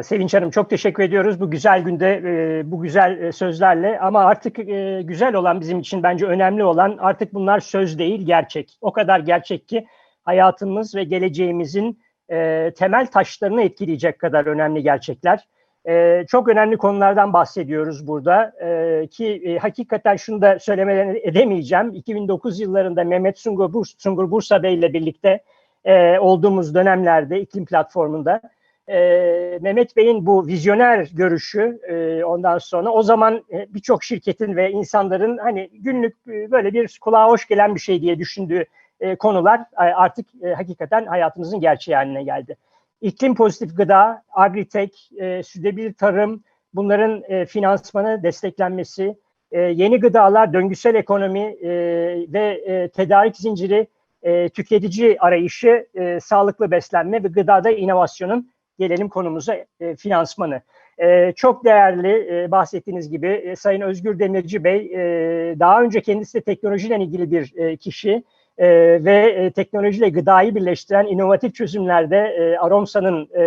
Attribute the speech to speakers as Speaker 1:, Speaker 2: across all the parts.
Speaker 1: Ya Sevinç Hanım çok teşekkür ediyoruz bu güzel günde e, bu güzel e, sözlerle ama artık e, güzel olan bizim için bence önemli olan artık bunlar söz değil gerçek. O kadar gerçek ki hayatımız ve geleceğimizin e, temel taşlarını etkileyecek kadar önemli gerçekler. E, çok önemli konulardan bahsediyoruz burada e, ki e, hakikaten şunu da söylemeden edemeyeceğim. 2009 yıllarında Mehmet Sungur, Sungur Bursa Bey ile birlikte e, olduğumuz dönemlerde iklim platformunda e, Mehmet Bey'in bu vizyoner görüşü e, ondan sonra o zaman e, birçok şirketin ve insanların hani günlük e, böyle bir kulağa hoş gelen bir şey diye düşündüğü e, konular e, artık e, hakikaten hayatımızın gerçeği haline geldi. İklim pozitif gıda, agritek, e, sürdürülebilir tarım, bunların e, finansmanı, desteklenmesi, e, yeni gıdalar, döngüsel ekonomi e, ve e, tedarik zinciri, e, tüketici arayışı, e, sağlıklı beslenme ve gıdada inovasyonun gelelim konumuza e, finansmanı. E, çok değerli e, bahsettiğiniz gibi e, Sayın Özgür Demirci Bey e, daha önce kendisi de teknolojiyle ilgili bir e, kişi e, ve e, teknolojiyle gıdayı birleştiren inovatif çözümlerde e, Aromsa'nın e,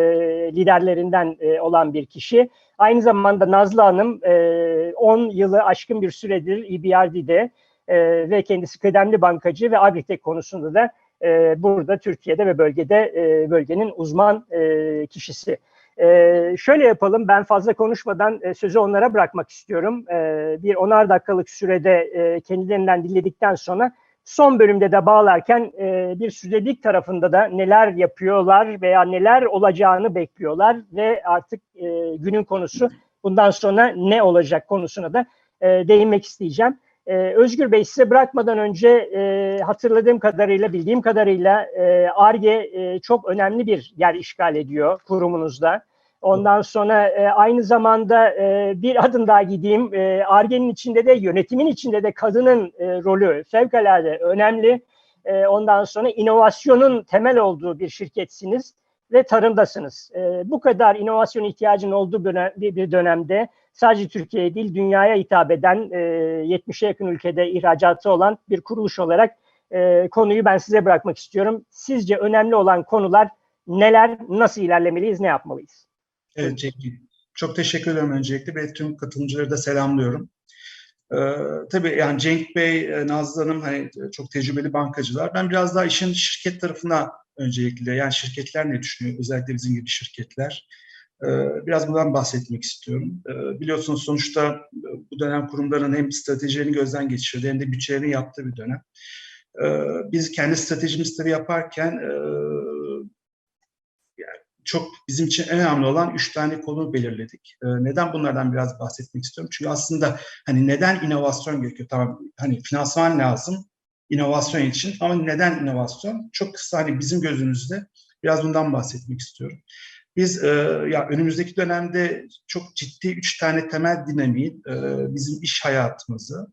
Speaker 1: liderlerinden e, olan bir kişi. Aynı zamanda Nazlı Hanım e, 10 yılı aşkın bir süredir EBRD'de e, ve kendisi kıdemli bankacı ve Agritek konusunda da e, burada Türkiye'de ve bölgede e, bölgenin uzman e, kişisi. E, şöyle yapalım, ben fazla konuşmadan e, sözü onlara bırakmak istiyorum. E, bir onar dakikalık sürede e, kendilerinden dinledikten sonra son bölümde de bağlarken e, bir sürdürülebilirlik tarafında da neler yapıyorlar veya neler olacağını bekliyorlar ve artık e, günün konusu bundan sonra ne olacak konusuna da e, değinmek isteyeceğim. Ee, Özgür Bey size bırakmadan önce e, hatırladığım kadarıyla, bildiğim kadarıyla ARGE e, çok önemli bir yer işgal ediyor kurumunuzda. Ondan sonra e, aynı zamanda e, bir adım daha gideyim. ARGE'nin içinde de yönetimin içinde de kadının e, rolü fevkalade önemli. E, ondan sonra inovasyonun temel olduğu bir şirketsiniz ve tarımdasınız. E, bu kadar inovasyon ihtiyacının olduğu bir, bir dönemde sadece Türkiye'ye değil dünyaya hitap eden e, 70'e yakın ülkede ihracatı olan bir kuruluş olarak e, konuyu ben size bırakmak istiyorum. Sizce önemli olan konular neler, nasıl ilerlemeliyiz, ne yapmalıyız?
Speaker 2: Evet Cenk Çok teşekkür ederim öncelikle ve tüm katılımcıları da selamlıyorum. Ee, tabii yani Cenk Bey, e, Nazlı Hanım hani çok tecrübeli bankacılar. Ben biraz daha işin şirket tarafına öncelikle yani şirketler ne düşünüyor? Özellikle bizim gibi şirketler. Ee, biraz bundan bahsetmek istiyorum. Ee, biliyorsunuz sonuçta e, bu dönem kurumların hem stratejilerini gözden geçirdi hem de bütçelerini yaptığı bir dönem. Ee, biz kendi stratejimizi yaparken e, çok bizim için en önemli olan üç tane konu belirledik. Neden bunlardan biraz bahsetmek istiyorum? Çünkü aslında hani neden inovasyon gerekiyor? Tamam hani finansman lazım inovasyon için ama neden inovasyon? Çok kısa hani bizim gözümüzde biraz bundan bahsetmek istiyorum. Biz e, ya önümüzdeki dönemde çok ciddi üç tane temel dinamiğin e, bizim iş hayatımızı,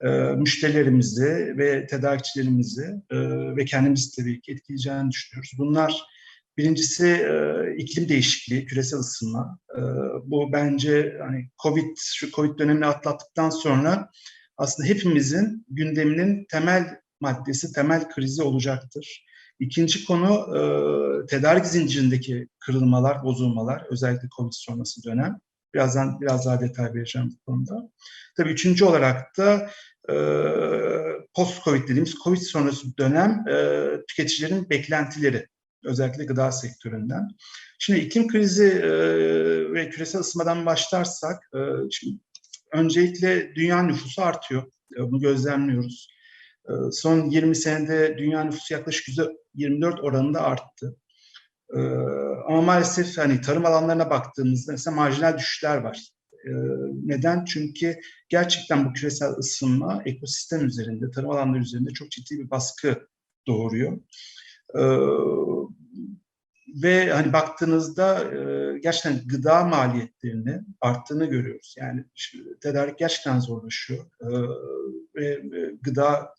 Speaker 2: e, müşterilerimizi ve tedarikçilerimizi e, ve kendimizi tabii ki etkileyeceğini düşünüyoruz. Bunlar birincisi e, iklim değişikliği, küresel ısınma. E, bu bence hani Covid, şu Covid dönemini atlattıktan sonra aslında hepimizin gündeminin temel maddesi, temel krizi olacaktır. İkinci konu e, tedarik zincirindeki kırılmalar, bozulmalar, özellikle COVID sonrası dönem. Birazdan biraz daha detay vereceğim bu konuda. Tabii üçüncü olarak da e, post-COVID dediğimiz COVID sonrası dönem e, tüketicilerin beklentileri, özellikle gıda sektöründen. Şimdi iklim krizi e, ve küresel ısınmadan başlarsak, e, şimdi öncelikle dünya nüfusu artıyor. E, bunu gözlemliyoruz. E, son 20 senede dünya nüfusu yaklaşık %24 oranında arttı. Ee, ama maalesef hani tarım alanlarına baktığımızda mesela marjinal düşüşler var. Ee, neden? Çünkü gerçekten bu küresel ısınma ekosistem üzerinde, tarım alanları üzerinde çok ciddi bir baskı doğuruyor. Ee, ve hani baktığınızda e, gerçekten gıda maliyetlerini arttığını görüyoruz. Yani tedarik gerçekten zorlaşıyor. Ee, ve gıda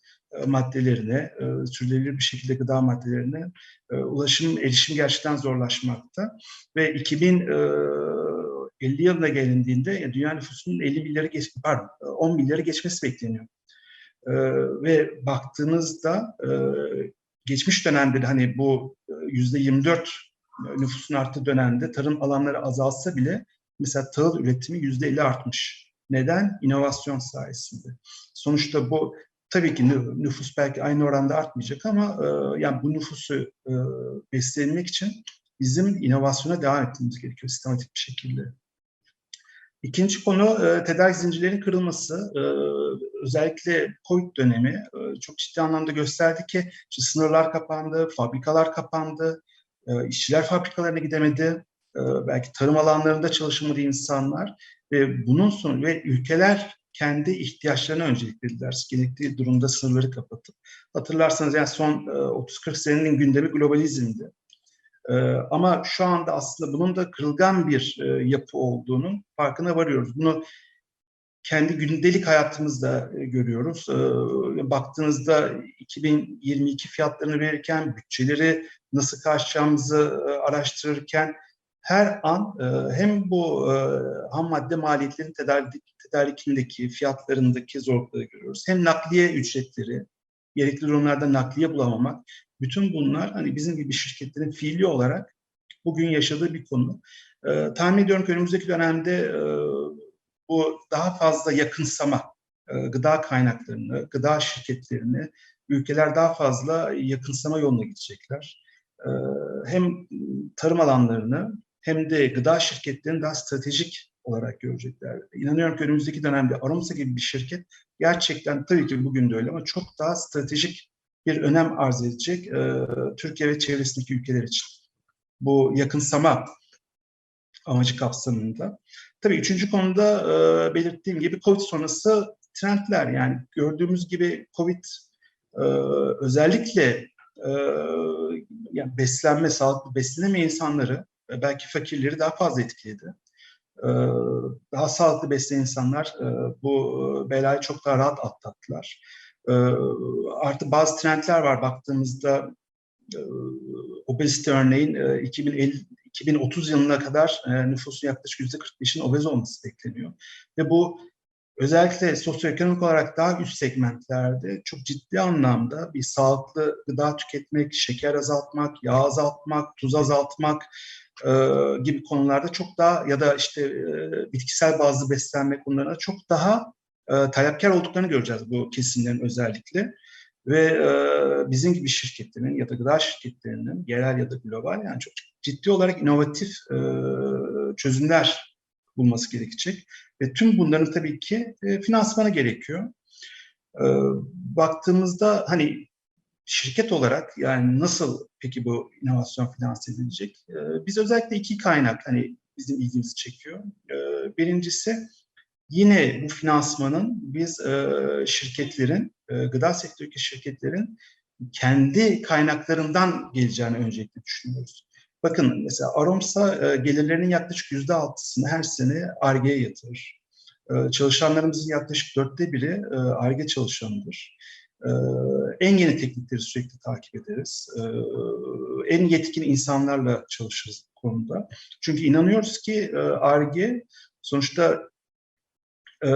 Speaker 2: maddelerine, e, sürdürülebilir bir şekilde gıda maddelerine e, ulaşım, erişim gerçekten zorlaşmakta. Ve 2050 yılına gelindiğinde dünya nüfusunun 50 milyarı geç, pardon, 10 milyarı geçmesi bekleniyor. Ve baktığınızda geçmiş dönemde hani bu yüzde 24 nüfusun arttığı dönemde tarım alanları azalsa bile mesela tahıl üretimi yüzde elli artmış. Neden? İnovasyon sayesinde. Sonuçta bu tabii ki nüfus belki aynı oranda artmayacak ama e, yani bu nüfusu e, için bizim inovasyona devam etmemiz gerekiyor sistematik bir şekilde. İkinci konu e, tedarik zincirlerinin kırılması. E, özellikle COVID dönemi çok ciddi anlamda gösterdi ki işte sınırlar kapandı, fabrikalar kapandı, işçiler fabrikalarına gidemedi, belki tarım alanlarında çalışamadı insanlar ve bunun sonu ve ülkeler kendi ihtiyaçlarına öncelik verdiler. Gerektiği durumda sınırları kapatıp. Hatırlarsanız yani son e, 30-40 senenin gündemi globalizmdi. Ee, ama şu anda aslında bunun da kırılgan bir e, yapı olduğunun farkına varıyoruz. Bunu kendi gündelik hayatımızda e, görüyoruz. Baktığınızda 2022 fiyatlarını verirken, bütçeleri nasıl karşılayacağımızı e, araştırırken her an e, hem bu e, ham madde maliyetlerinin tedarik, tedarikindeki, fiyatlarındaki zorlukları görüyoruz. Hem nakliye ücretleri, gerekli durumlarda nakliye bulamamak, bütün bunlar hani bizim gibi şirketlerin fiili olarak bugün yaşadığı bir konu. E, tahmin ediyorum ki önümüzdeki dönemde e, bu daha fazla yakınsama, e, gıda kaynaklarını, gıda şirketlerini ülkeler daha fazla yakınsama yoluna gidecekler. E, hem tarım alanlarını hem de gıda şirketlerini daha stratejik olarak görecekler. İnanıyorum ki önümüzdeki dönemde Aromsa gibi bir şirket gerçekten tabii ki bugün de öyle ama çok daha stratejik bir önem arz edecek e, Türkiye ve çevresindeki ülkeler için. Bu yakınsama amacı kapsamında. Tabii üçüncü konuda e, belirttiğim gibi COVID sonrası trendler yani gördüğümüz gibi COVID e, özellikle e, yani beslenme, sağlıklı beslenemeyen insanları belki fakirleri daha fazla etkiledi. E, daha sağlıklı beslenen insanlar e, bu belayı çok daha rahat atlattılar. E, artı bazı trendler var baktığımızda e, obezite örneğin e, 2050 2030 yılına kadar e, nüfusun yaklaşık %45'in obez olması bekleniyor. Ve bu özellikle sosyoekonomik olarak daha üst segmentlerde çok ciddi anlamda bir sağlıklı gıda tüketmek, şeker azaltmak, yağ azaltmak, tuz azaltmak e, gibi konularda çok daha ya da işte e, bitkisel bazlı beslenme konularında çok daha e, talepkar olduklarını göreceğiz bu kesimlerin özellikle. Ve e, bizim gibi şirketlerin ya da gıda şirketlerinin yerel ya da global yani çok ciddi olarak inovatif e, çözümler bulması gerekecek. Ve tüm bunların tabii ki e, finansmanı gerekiyor. E, baktığımızda hani şirket olarak yani nasıl peki bu inovasyon finanse edilecek? E, biz özellikle iki kaynak hani bizim ilgimizi çekiyor. E, birincisi yine bu finansmanın biz e, şirketlerin, e, gıda sektöründeki şirketlerin kendi kaynaklarından geleceğini öncelikle düşünüyoruz. Bakın mesela Aromsa e, gelirlerinin yaklaşık yüzde altısını her sene ARGE'ye yatırır. E, çalışanlarımızın yaklaşık dörtte biri ARGE çalışanıdır. E, en yeni teknikleri sürekli takip ederiz. E, en yetkin insanlarla çalışırız bu konuda. Çünkü inanıyoruz ki ARGE sonuçta e,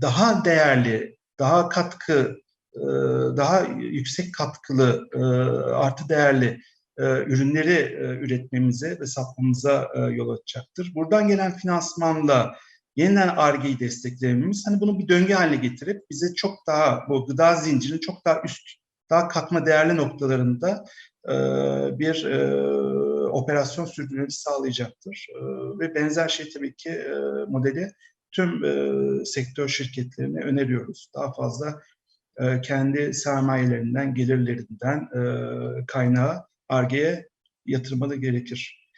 Speaker 2: daha değerli, daha katkı, e, daha yüksek katkılı, e, artı değerli ürünleri üretmemize ve satmamıza yol açacaktır. Buradan gelen finansmanla yeniden ARGE'yi desteklememiz hani bunu bir döngü haline getirip bize çok daha bu gıda zincirinin çok daha üst, daha katma değerli noktalarında bir operasyon sürdürmemizi sağlayacaktır. Ve benzer şey tabii ki modeli tüm sektör şirketlerine öneriyoruz. Daha fazla kendi sermayelerinden, gelirlerinden kaynağı ARGE'ye yatırmalı gerekir.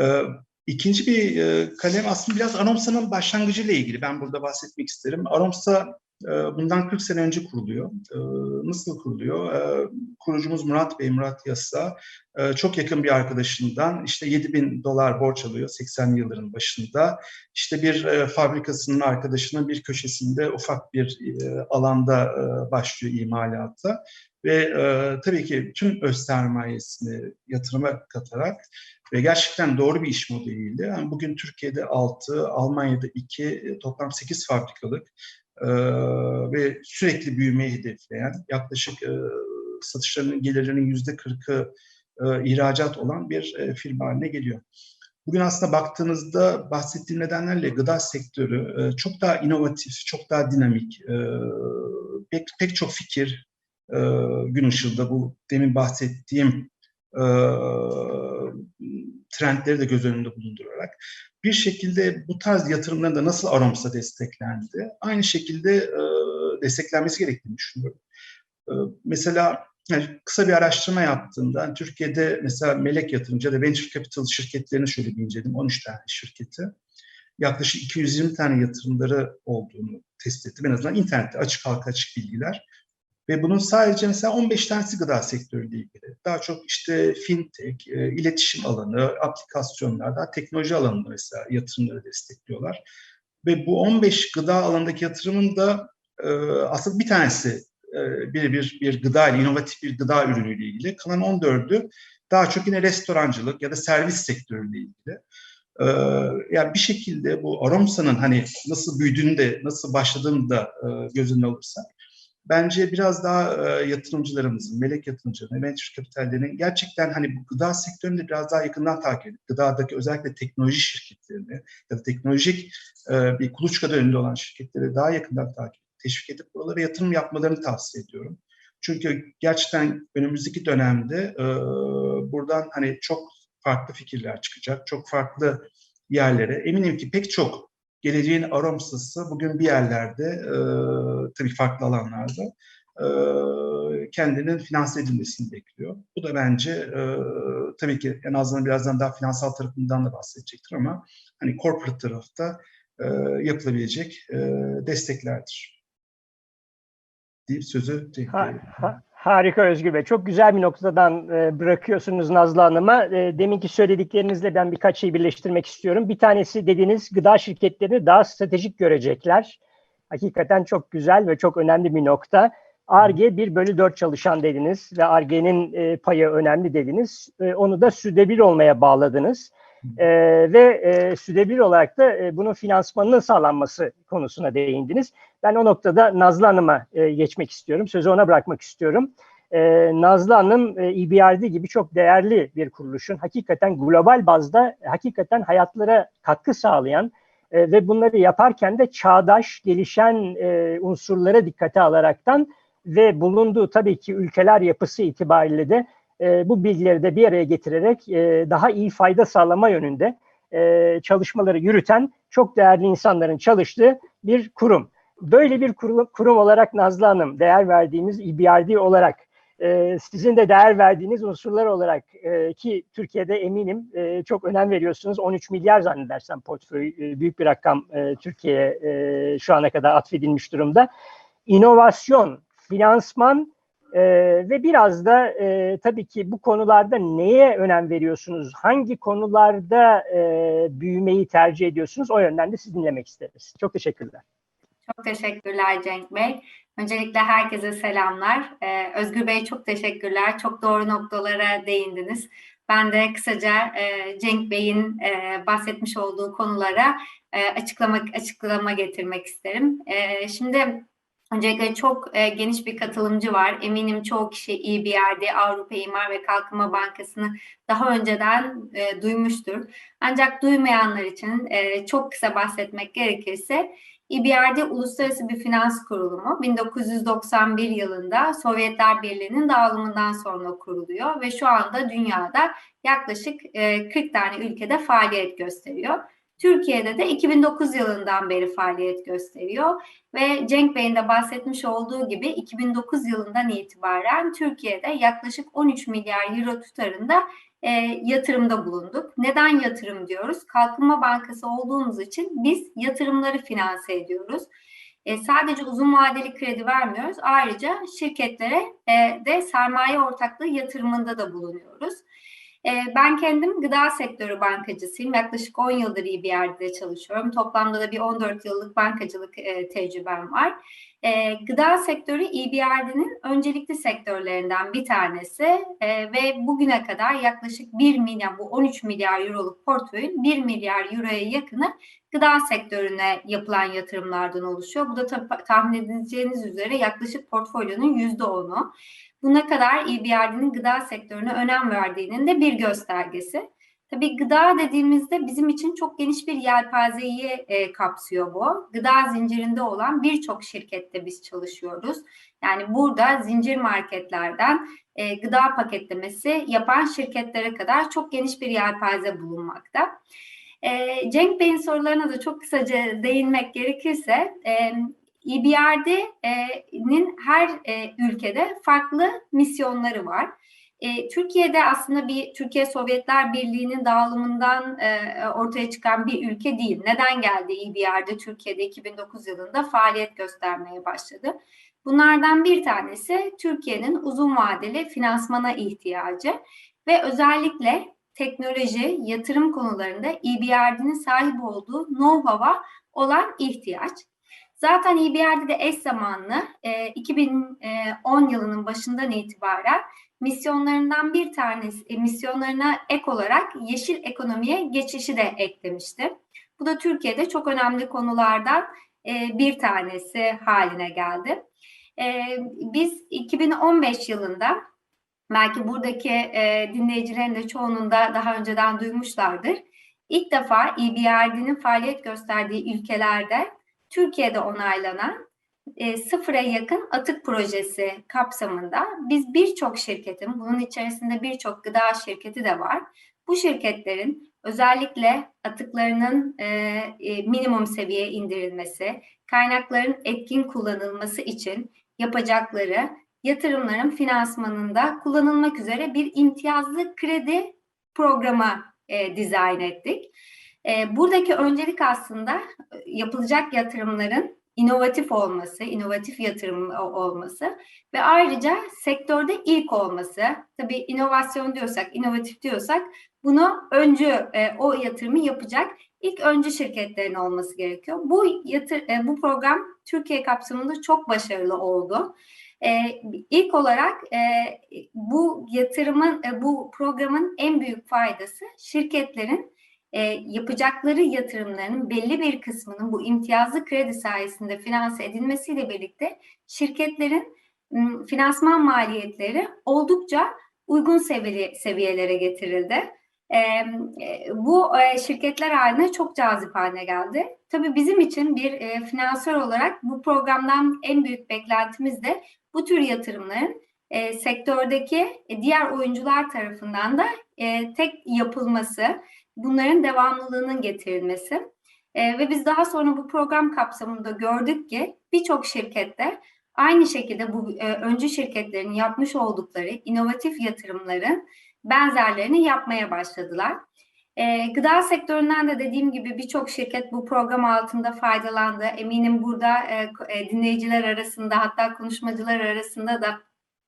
Speaker 2: Ee, ikinci bir e, kalem aslında biraz Aromsa'nın başlangıcıyla ilgili. Ben burada bahsetmek isterim. Aromsa e, bundan 40 sene önce kuruluyor. E, nasıl kuruluyor? Kurucumuz Murat Bey, Murat Yasa çok yakın bir arkadaşından işte 7 bin dolar borç alıyor 80'li yılların başında. İşte bir fabrikasının arkadaşının bir köşesinde ufak bir alanda başlıyor imalata ve tabii ki tüm öz sermayesini yatırıma katarak ve gerçekten doğru bir iş modeliydi. Yani bugün Türkiye'de 6, Almanya'da 2, toplam 8 fabrikalık e, ve sürekli büyümeyi hedefleyen yaklaşık e, satışlarının gelirlerinin yüzde 40'ı e, ihracat olan bir e, firma haline geliyor. Bugün aslında baktığınızda bahsettiğim nedenlerle gıda sektörü e, çok daha inovatif, çok daha dinamik, e, pek, pek çok fikir e, gün ışığında bu demin bahsettiğim e, trendleri de göz önünde bulundurarak bir şekilde bu tarz yatırımların da nasıl Aroms'a desteklendi, aynı şekilde e, desteklenmesi gerektiğini düşünüyorum. E, mesela yani kısa bir araştırma yaptığımda yani Türkiye'de mesela melek yatırımcı ya da venture capital şirketlerini şöyle bir inceledim. 13 tane şirketi. Yaklaşık 220 tane yatırımları olduğunu tespit ettim. En azından internette açık halka açık bilgiler. Ve bunun sadece mesela 15 tanesi gıda sektörüyle ilgili. Daha çok işte fintech, e, iletişim alanı, aplikasyonlar, daha teknoloji alanında mesela yatırımları destekliyorlar. Ve bu 15 gıda alanındaki yatırımın da e, aslında bir tanesi e, bir, bir, bir gıda ile, inovatif bir gıda ürünüyle ilgili. Kalan 14'ü daha çok yine restorancılık ya da servis sektörüyle ilgili. Ee, yani bir şekilde bu Aromsa'nın hani nasıl büyüdüğünü de, nasıl başladığını da e, göz önüne alırsak bence biraz daha e, yatırımcılarımızın, melek yatırımcıların, venture kapitallerinin gerçekten hani bu gıda sektörünü biraz daha yakından takip edip, gıdadaki özellikle teknoloji şirketlerini ya da teknolojik e, bir kuluçkada önünde olan şirketleri daha yakından takip edip, teşvik edip buralara yatırım yapmalarını tavsiye ediyorum. Çünkü gerçekten önümüzdeki dönemde e, buradan hani çok farklı fikirler çıkacak, çok farklı yerlere. Eminim ki pek çok geleceğin aromsası bugün bir yerlerde, e, tabii farklı alanlarda e, kendinin finanse edilmesini bekliyor. Bu da bence e, tabii ki en azından birazdan daha finansal tarafından da bahsedecektir ama hani corporate tarafta e, yapılabilecek e, desteklerdir. Deyip sözü
Speaker 1: ha, ha, Harika Özgür Bey. Çok güzel bir noktadan e, bırakıyorsunuz Nazlı Hanım'a. E, deminki söylediklerinizle ben birkaç şey birleştirmek istiyorum. Bir tanesi dediğiniz gıda şirketlerini daha stratejik görecekler. Hakikaten çok güzel ve çok önemli bir nokta. ARGE 1 bölü 4 çalışan dediniz ve ARGE'nin e, payı önemli dediniz. E, onu da südebil olmaya bağladınız. E, ve e, südebil olarak da e, bunun finansmanının sağlanması konusuna değindiniz. Ben o noktada Nazlı Hanım'a e, geçmek istiyorum. Sözü ona bırakmak istiyorum. E, Nazlı Hanım e, EBRD gibi çok değerli bir kuruluşun hakikaten global bazda hakikaten hayatlara katkı sağlayan e, ve bunları yaparken de çağdaş, gelişen e, unsurlara dikkate alaraktan ve bulunduğu tabii ki ülkeler yapısı itibariyle de e, bu bilgileri de bir araya getirerek e, daha iyi fayda sağlama yönünde e, çalışmaları yürüten çok değerli insanların çalıştığı bir kurum. Böyle bir kurum, kurum olarak Nazlı Hanım, değer verdiğimiz EBRD olarak, e, sizin de değer verdiğiniz unsurlar olarak e, ki Türkiye'de eminim e, çok önem veriyorsunuz. 13 milyar zannedersem portföy, e, büyük bir rakam e, Türkiye'ye e, şu ana kadar atfedilmiş durumda. İnovasyon, finansman ee, ve biraz da e, tabii ki bu konularda neye önem veriyorsunuz? Hangi konularda e, büyümeyi tercih ediyorsunuz? O yönden de sizi dinlemek isteriz. Çok teşekkürler.
Speaker 3: Çok teşekkürler Cenk Bey. Öncelikle herkese selamlar. Ee, Özgür Bey çok teşekkürler. Çok doğru noktalara değindiniz. Ben de kısaca e, Cenk Bey'in e, bahsetmiş olduğu konulara e, açıklama açıklama getirmek isterim. E, şimdi Öncelikle çok e, geniş bir katılımcı var. Eminim çoğu kişi iyi bir yerde Avrupa İmar ve Kalkınma Bankası'nı daha önceden e, duymuştur. Ancak duymayanlar için e, çok kısa bahsetmek gerekirse İBRD Uluslararası bir finans kurulumu 1991 yılında Sovyetler Birliği'nin dağılımından sonra kuruluyor ve şu anda dünyada yaklaşık e, 40 tane ülkede faaliyet gösteriyor. Türkiye'de de 2009 yılından beri faaliyet gösteriyor ve Cenk Bey'in de bahsetmiş olduğu gibi 2009 yılından itibaren Türkiye'de yaklaşık 13 milyar euro tutarında e, yatırımda bulunduk. Neden yatırım diyoruz? Kalkınma Bankası olduğumuz için biz yatırımları finanse ediyoruz. E, sadece uzun vadeli kredi vermiyoruz. Ayrıca şirketlere e, de sermaye ortaklığı yatırımında da bulunuyoruz. Ee, ben kendim gıda sektörü bankacısıyım. Yaklaşık 10 yıldır iyi bir yerde çalışıyorum. Toplamda da bir 14 yıllık bankacılık e, tecrübem var. E, gıda sektörü EBRD'nin öncelikli sektörlerinden bir tanesi e, ve bugüne kadar yaklaşık 1 milyar, bu 13 milyar euroluk portföyün 1 milyar euroya yakını gıda sektörüne yapılan yatırımlardan oluşuyor. Bu da tahmin edeceğiniz üzere yaklaşık portfolyonun %10'u. Bu ne kadar EBRD'nin gıda sektörüne önem verdiğinin de bir göstergesi. Tabii gıda dediğimizde bizim için çok geniş bir yelpazeyi e, kapsıyor bu. Gıda zincirinde olan birçok şirkette biz çalışıyoruz. Yani burada zincir marketlerden e, gıda paketlemesi yapan şirketlere kadar çok geniş bir yelpaze bulunmakta. E, Cenk Bey'in sorularına da çok kısaca değinmek gerekirse, e, EBRD'nin her e, ülkede farklı misyonları var. E, Türkiye'de aslında bir Türkiye Sovyetler Birliği'nin dağılımından e, ortaya çıkan bir ülke değil. Neden geldi EBRD Türkiye'de 2009 yılında faaliyet göstermeye başladı? Bunlardan bir tanesi Türkiye'nin uzun vadeli finansmana ihtiyacı ve özellikle teknoloji, yatırım konularında EBRD'nin sahip olduğu know-how'a olan ihtiyaç. Zaten EBRD'de eş zamanlı e, 2010 yılının başından itibaren misyonlarından bir tanesi, e, misyonlarına ek olarak yeşil ekonomiye geçişi de eklemişti. Bu da Türkiye'de çok önemli konulardan e, bir tanesi haline geldi. E, biz 2015 yılında belki buradaki e, dinleyicilerin de çoğunun da daha önceden duymuşlardır. İlk defa EBRD'nin faaliyet gösterdiği ülkelerde Türkiye'de onaylanan e, sıfıra yakın atık projesi kapsamında biz birçok şirketin, bunun içerisinde birçok gıda şirketi de var. Bu şirketlerin özellikle atıklarının e, e, minimum seviyeye indirilmesi, kaynakların etkin kullanılması için yapacakları yatırımların finansmanında kullanılmak üzere bir imtiyazlı kredi programı e, dizayn ettik. E, buradaki öncelik aslında e, yapılacak yatırımların inovatif olması, inovatif yatırım olması ve ayrıca sektörde ilk olması. Tabii inovasyon diyorsak, inovatif diyorsak bunu öncü e, o yatırımı yapacak ilk öncü şirketlerin olması gerekiyor. Bu yatır, e, bu program Türkiye kapsamında çok başarılı oldu. E, ilk olarak e, bu yatırımın, bu programın en büyük faydası şirketlerin e, yapacakları yatırımların belli bir kısmının bu imtiyazlı kredi sayesinde finanse edilmesiyle birlikte şirketlerin finansman maliyetleri oldukça uygun seviyeli, seviyelere getirildi. E, e, bu e, şirketler haline çok cazip haline geldi. Tabii bizim için bir e, finansör olarak bu programdan en büyük beklentimiz de bu tür yatırımların e, sektördeki diğer oyuncular tarafından da e, tek yapılması, bunların devamlılığının getirilmesi. E, ve biz daha sonra bu program kapsamında gördük ki birçok şirkette aynı şekilde bu e, öncü şirketlerin yapmış oldukları inovatif yatırımların benzerlerini yapmaya başladılar. E, gıda sektöründen de dediğim gibi birçok şirket bu program altında faydalandı. Eminim burada e, e, dinleyiciler arasında hatta konuşmacılar arasında da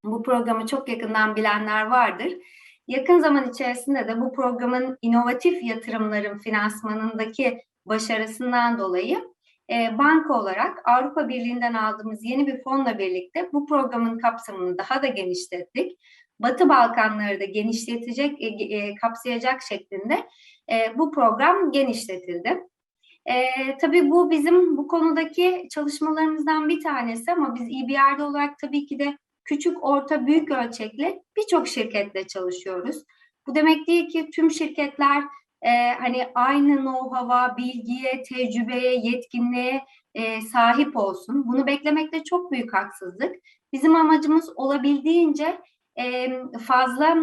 Speaker 3: bu programı çok yakından bilenler vardır. Yakın zaman içerisinde de bu programın inovatif yatırımların finansmanındaki başarısından dolayı e, banka olarak Avrupa Birliği'nden aldığımız yeni bir fonla birlikte bu programın kapsamını daha da genişlettik. Batı Balkanları da genişletecek, e, e, kapsayacak şeklinde e, bu program genişletildi. E, tabii bu bizim bu konudaki çalışmalarımızdan bir tanesi ama biz EBR'de olarak tabii ki de küçük, orta, büyük ölçekli birçok şirketle çalışıyoruz. Bu demek değil ki tüm şirketler e, hani aynı know-how'a, bilgiye, tecrübeye, yetkinliğe e, sahip olsun. Bunu beklemekte çok büyük haksızlık. Bizim amacımız olabildiğince e, fazla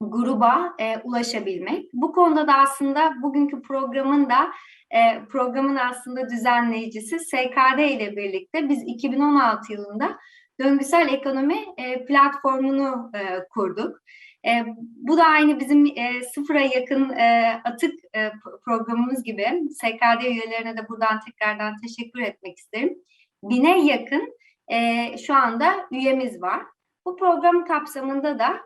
Speaker 3: gruba e, ulaşabilmek. Bu konuda da aslında bugünkü programın da e, programın aslında düzenleyicisi SKD ile birlikte biz 2016 yılında döngüsel ekonomi e, platformunu e, kurduk. E, bu da aynı bizim sıfıra yakın atık programımız gibi. SKD üyelerine de buradan tekrardan teşekkür etmek isterim. Bine yakın şu anda üyemiz var. Bu program kapsamında da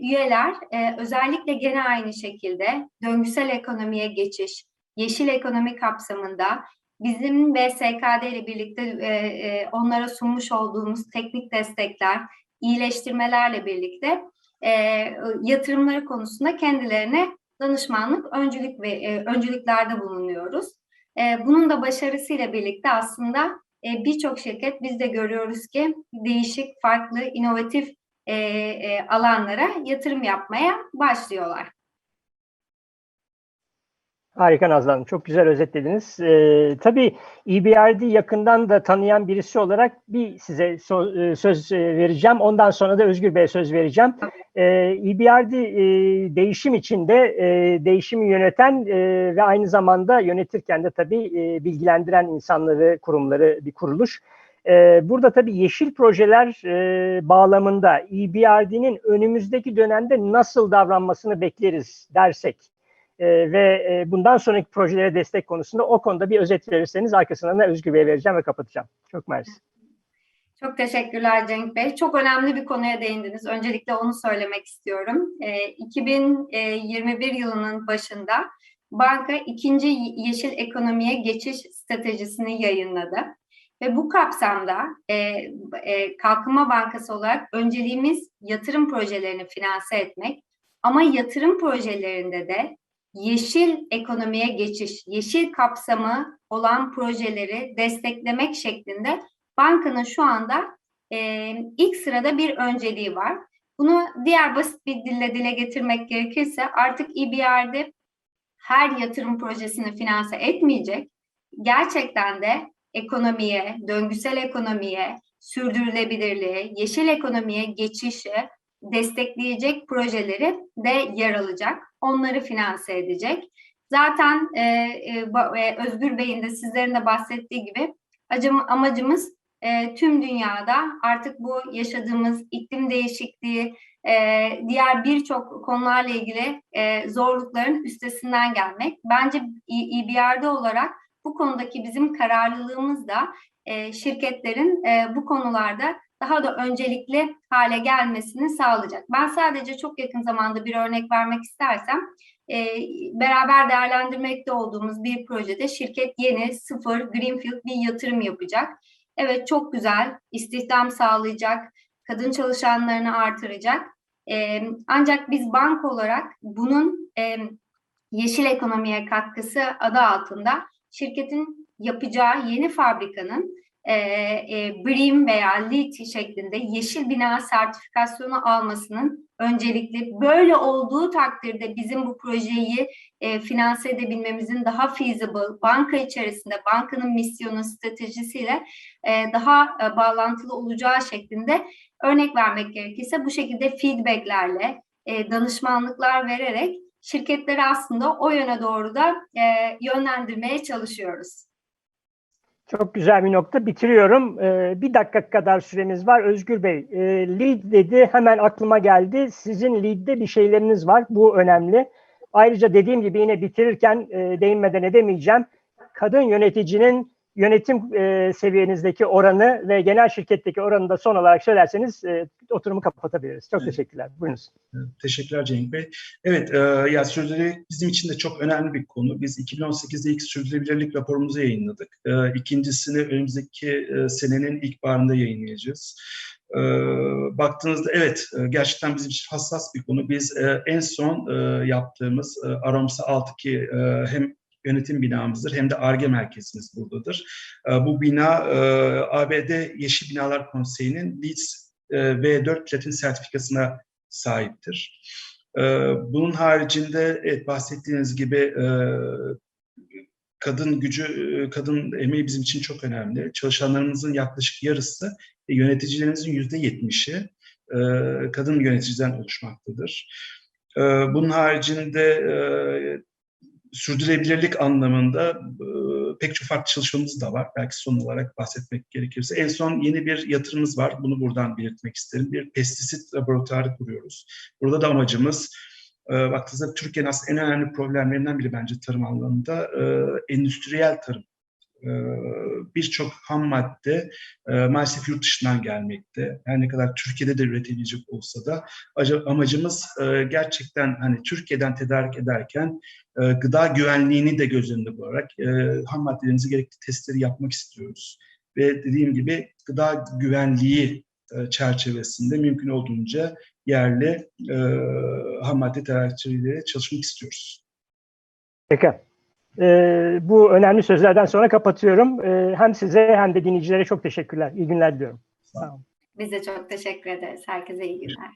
Speaker 3: üyeler özellikle gene aynı şekilde döngüsel ekonomiye geçiş, yeşil ekonomi kapsamında bizim BSKD ile birlikte e, e, onlara sunmuş olduğumuz teknik destekler, iyileştirmelerle birlikte e, yatırımları konusunda kendilerine danışmanlık, öncülük ve e, öncülüklerde bulunuyoruz. E, bunun da başarısıyla birlikte aslında e, birçok şirket biz de görüyoruz ki değişik, farklı, inovatif e, e, alanlara yatırım yapmaya başlıyorlar.
Speaker 1: Harika Nazlı. Çok güzel özetlediniz. Ee, tabii EBRD yakından da tanıyan birisi olarak bir size so- e, söz e, vereceğim. Ondan sonra da Özgür Bey'e söz vereceğim. Ee, EBRD e, değişim içinde e, değişimi yöneten e, ve aynı zamanda yönetirken de tabii e, bilgilendiren insanları, kurumları bir kuruluş. Ee, burada tabii yeşil projeler e, bağlamında EBRD'nin önümüzdeki dönemde nasıl davranmasını bekleriz dersek e, ve e, bundan sonraki projelere destek konusunda o konuda bir özet verirseniz arkasından da Özgür Bey'e vereceğim ve kapatacağım. Çok mersi.
Speaker 3: Çok teşekkürler Cenk Bey. Çok önemli bir konuya değindiniz. Öncelikle onu söylemek istiyorum. E, 2021 yılının başında banka ikinci yeşil ekonomiye geçiş stratejisini yayınladı. Ve bu kapsamda e, e, Kalkınma Bankası olarak önceliğimiz yatırım projelerini finanse etmek. Ama yatırım projelerinde de yeşil ekonomiye geçiş, yeşil kapsamı olan projeleri desteklemek şeklinde bankanın şu anda e, ilk sırada bir önceliği var. Bunu diğer basit bir dille dile getirmek gerekirse artık EBR'de her yatırım projesini finanse etmeyecek. Gerçekten de ekonomiye, döngüsel ekonomiye, sürdürülebilirliğe, yeşil ekonomiye geçişi destekleyecek projeleri de yer alacak. Onları finanse edecek. Zaten e, e, Özgür Bey'in de sizlerin de bahsettiği gibi acım, amacımız e, tüm dünyada artık bu yaşadığımız iklim değişikliği, e, diğer birçok konularla ilgili e, zorlukların üstesinden gelmek. Bence EBR'de olarak bu konudaki bizim kararlılığımız da e, şirketlerin e, bu konularda daha da öncelikli hale gelmesini sağlayacak. Ben sadece çok yakın zamanda bir örnek vermek istersem, e, beraber değerlendirmekte olduğumuz bir projede şirket yeni, sıfır, greenfield bir yatırım yapacak. Evet çok güzel, istihdam sağlayacak, kadın çalışanlarını artıracak. E, ancak biz bank olarak bunun e, yeşil ekonomiye katkısı adı altında şirketin yapacağı yeni fabrikanın e, e, BREEAM veya LEED şeklinde yeşil bina sertifikasyonu almasının öncelikli böyle olduğu takdirde bizim bu projeyi e, finanse edebilmemizin daha feasible, banka içerisinde bankanın misyonu stratejisiyle e, daha e, bağlantılı olacağı şeklinde örnek vermek gerekirse bu şekilde feedbacklerle, e, danışmanlıklar vererek şirketleri aslında o yöne doğru da e, yönlendirmeye çalışıyoruz.
Speaker 1: Çok güzel bir nokta. Bitiriyorum. Ee, bir dakika kadar süremiz var. Özgür Bey, e, lead dedi. Hemen aklıma geldi. Sizin lead'de bir şeyleriniz var. Bu önemli. Ayrıca dediğim gibi yine bitirirken e, değinmeden edemeyeceğim. Kadın yöneticinin yönetim e, seviyenizdeki oranı ve genel şirketteki oranı da son olarak söylerseniz e, oturumu kapatabiliriz. Çok
Speaker 2: Evet.
Speaker 1: teşekkürler. Buyurunuz.
Speaker 2: Teşekkürler Cenk Bey. Evet, e, ya sürdürülebilirlik bizim için de çok önemli bir konu. Biz 2018'de ilk sürdürülebilirlik raporumuzu yayınladık. E, ikincisini önümüzdeki e, senenin ilkbaharında yayınlayacağız. E, baktığınızda evet, e, gerçekten bizim için hassas bir konu. Biz e, en son e, yaptığımız e, Aramsa 6 ki e, hem yönetim binamızdır hem de ARGE merkezimiz buradadır. E, bu bina e, ABD Yeşil Binalar Konseyi'nin LEEDS e, V4 platin sertifikasına sahiptir. Ee, Bunun haricinde evet, bahsettiğiniz gibi e, kadın gücü, kadın emeği bizim için çok önemli. Çalışanlarımızın yaklaşık yarısı, yöneticilerimizin yüzde yetmişi kadın yöneticiden oluşmaktadır. E, Bunun haricinde sürdürülebilirlik anlamında e, pek çok farklı çalışmamız da var. Belki son olarak bahsetmek gerekirse. En son yeni bir yatırımımız var. Bunu buradan belirtmek isterim. Bir pestisit laboratuvarı kuruyoruz. Burada da amacımız e, baktığınızda Türkiye'nin aslında en önemli problemlerinden biri bence tarım alanında e, endüstriyel tarım birçok ham madde e, maalesef yurt dışından gelmekte. Her ne kadar Türkiye'de de üretilecek olsa da amacımız e, gerçekten hani Türkiye'den tedarik ederken e, gıda güvenliğini de göz önünde bularak e, ham maddelerimizi gerekli testleri yapmak istiyoruz. Ve dediğim gibi gıda güvenliği e, çerçevesinde mümkün olduğunca yerli e, ham madde tedarikçileriyle çalışmak istiyoruz.
Speaker 1: Peki. Ee, bu önemli sözlerden sonra kapatıyorum. Ee, hem size hem de dinleyicilere çok teşekkürler. İyi günler diliyorum.
Speaker 2: Sağ olun.
Speaker 3: Biz de çok teşekkür ederiz. Herkese iyi günler.